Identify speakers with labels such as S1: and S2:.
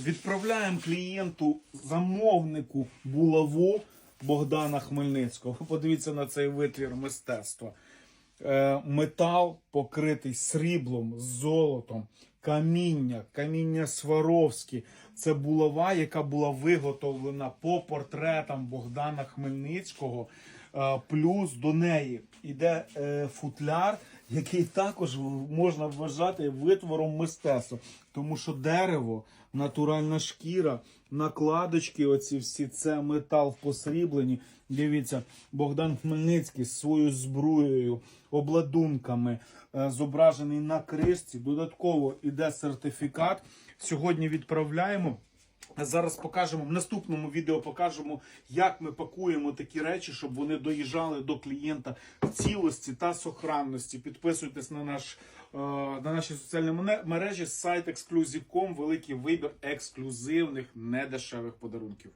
S1: Відправляємо клієнту, замовнику булаву Богдана Хмельницького. Подивіться на цей витвір мистецтва. Е, метал покритий сріблом, золотом, каміння, каміння Сваровське. Це булава, яка була виготовлена по портретам Богдана Хмельницького. Е, Плюс до неї йде е, футляр, який також можна вважати витвором мистецтва, тому що дерево, натуральна шкіра, накладочки, оці всі це метал посріблені. Дивіться, Богдан Хмельницький з своєю зброєю, обладунками, е, зображений на кришці. Додатково іде сертифікат. Сьогодні відправляємо. Зараз покажемо в наступному відео покажемо, як ми пакуємо такі речі, щоб вони доїжджали до клієнта в цілості та сохранності. Підписуйтесь на наш е, на наші соціальні мережі сайт Exclusive.com. Великий вибір ексклюзивних недешевих подарунків.